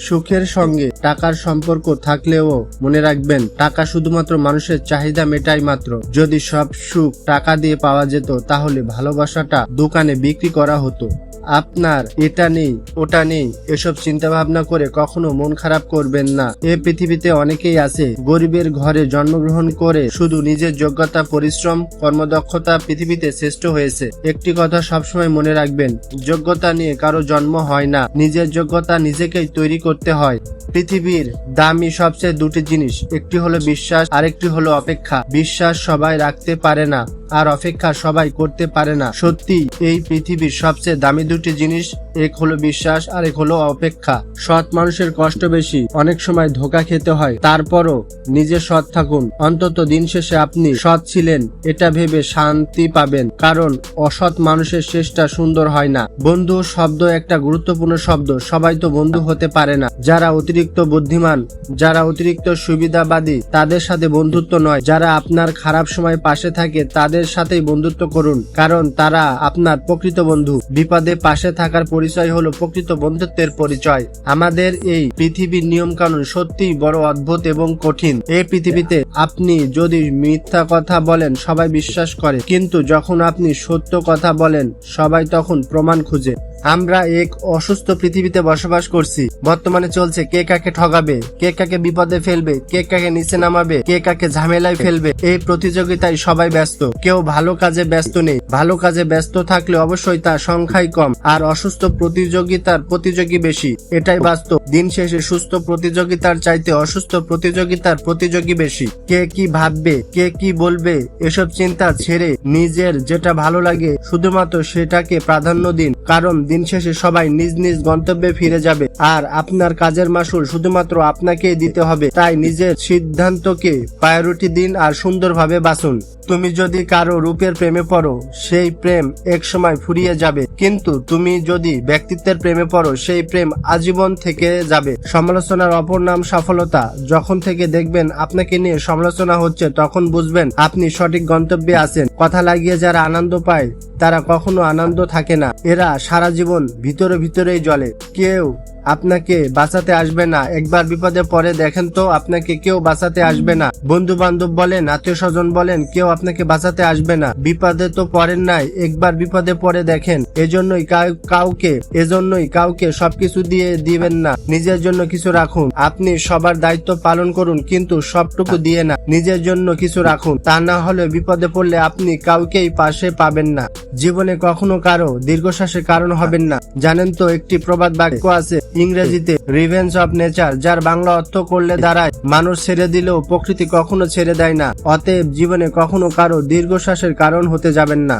সুখের সঙ্গে টাকার সম্পর্ক থাকলেও মনে রাখবেন, টাকা শুধুমাত্র মানুষের চাহিদা মেটাই মাত্র। যদি সব সুখ টাকা দিয়ে পাওয়া যেত, তাহলে ভালোবাসাটা দোকানে বিক্রি করা হতো। আপনার, এটা নেই, ওটা নেই, এসব চিন্তা ভাবনা করে কখনো মন খারাপ করবেন না। এ পৃথিবীতে অনেকেই আছে, গরিবের ঘরে জন্মগ্রহণ করে শুধু নিজের যোগ্যতা, পরিশ্রম, কর্মদক্ষতা পৃথিবীতে শ্রেষ্ঠ হয়েছে। একটি কথা সবসময় মনে রাখবেন, যোগ্যতা নিয়ে কারও জন্ম হয় না, নিজের যোগ্যতা নিজেকেই তৈরি করতে হয়। পৃথিবীর দামি সবচেয়ে দুটি জিনিস, একটি হলো বিশ্বাস, আরেকটি হলো অপেক্ষা। বিশ্বাস সবাই রাখতে পারে না, আর অপেক্ষা সবাই করতে পারে না। সত্যি এই পৃথিবীর সবচেয়ে দামি দুটি জিনিস, এক হলো বিশ্বাস আর এক হলো অপেক্ষা। সৎ মানুষের কষ্ট বেশি, অনেক সময় ধোকা খেতে হয়। তারপরও নিজে সৎ থাকুন। অন্তত দিন শেষে আপনি সৎ ছিলেন, এটা ভেবে শান্তি পাবেন। কারণ অসৎ মানুষের শেষটা সুন্দর হয় না। বন্ধু শব্দ একটা গুরুত্বপূর্ণ শব্দ, সবাই তো বন্ধু হতে পারে না। যারা অতিরিক্ত বুদ্ধিমান, যারা অতিরিক্ত সুবিধাবাদী, তাদের সাথে বন্ধুত্ব নয়। যারা আপনার খারাপ সময় পাশে থাকে, তাদের সাথেই বন্ধুত্ব করুন। কারণ তারা আপনার প্রকৃত বন্ধু। বিপদে পাশে থাকার পরিচয় হলো প্রকৃত বন্ধুত্বের পরিচয়। আমাদের এই পৃথিবীর নিয়ম কানুন সত্যিই বড় অদ্ভুত এবং কঠিন। এই পৃথিবীতে আপনি যদি মিথ্যা কথা বলেন, সবাই বিশ্বাস করে। কিন্তু যখন আপনি সত্য কথা বলেন, সবাই তখন প্রমাণ খুঁজে। আমরা এক অসুস্থ পৃথিবীতে বসবাস করছি। বর্তমানে চলছে কে কাকে ঠগাবে, কে কাকে বিপদে ফেলবে, কে কাকে নিচে নামাবে, কে কাকে ঝামেলায় ফেলবে, এই প্রতিযোগিতায় সবাই ব্যস্ত। কেউ ভালো কাজে ব্যস্ত নেই। ভালো কাজে ব্যস্ত থাকলে অবশ্যই তার সংখ্যাই কম, আর অসুস্থ প্রতিযোগিতার প্রতিযোগী বেশি। এটাই বাস্তব। দিন শেষে সুস্থ প্রতিযোগিতার চাইতে অসুস্থ প্রতিযোগিতার প্রতিযোগী বেশি। কে কি ভাববে, কে কি বলবে, এসব চিন্তা ছেড়ে নিজের যেটা ভালো লাগে, শুধুমাত্র সেটাকে প্রাধান্য দিন। কারণ দিন শেষে সবাই নিজ নিজ গন্তব্যে ফিরে যাবে। আর আপনার কাজের মাসুল শুধুমাত্র আপনাকেই দিতে হবে। তাই নিজের সিদ্ধান্তকে প্রায়োরিটি দিন আর সুন্দরভাবে বাঁচুন। তুমি যদি কারও রূপের প্রেমে পড়ো, সেই প্রেম এক সময় ফুরিয়ে যাবে। কিন্তু তুমি যদি ব্যক্তিত্বের প্রেমে পড়ো, সেই প্রেম আজীবন থেকে যাবে। সমালোচনার অপর নাম সফলতা। যখন থেকে দেখবেন আপনাকে নিয়ে সমালোচনা হচ্ছে, তখন বুঝবেন আপনি সঠিক গন্তব্যে আছেন। কথা লাগিয়ে যারা আনন্দ পায়, তারা কখনো আনন্দ থাকে না। এরা সারা জীবন ভিতরে ভিতরেই জ্বলে। কেউ আপনাকে বাঁচাতে আসবে না। একবার বিপদে পড়ে দেখেন তো, আপনাকে কেউ বাঁচাতে আসবে না। বন্ধু বান্ধব বলেন আত্মীয় স্বজন বলেন, কেউ আপনাকে বাঁচাতে আসবে না। বিপদে তো পড়েন নাই, একবার বিপদে পড়ে দেখেন। এজন্যই কাউকে এজন্যই কাউকে সবকিছু দিয়ে দিবেন না। নিজের জন্য কিছু রাখুন। আপনি সবার দায়িত্ব পালন করুন, কিন্তু সবটুকু দিয়ে না। নিজের জন্য কিছু রাখুন। তা না হলে বিপদে পড়লে আপনি কাউকেই পাশে পাবেন না। জীবনে কখনো কারও দীর্ঘশ্বাসের কারণ হবেন না। জানেন তো, একটি প্রবাদ বাক্য আছে ইংরেজিতে রিভেন্স অফ নেচার যার বাংলা অর্থ করলে দাঁড়ায়, মানুষ ছেড়ে দিলেও প্রকৃতি কখনো ছেড়ে দেয় না, অতএব জীবনে কখনো কারও দীর্ঘশ্বাসের কারণ হতে যাবেন না।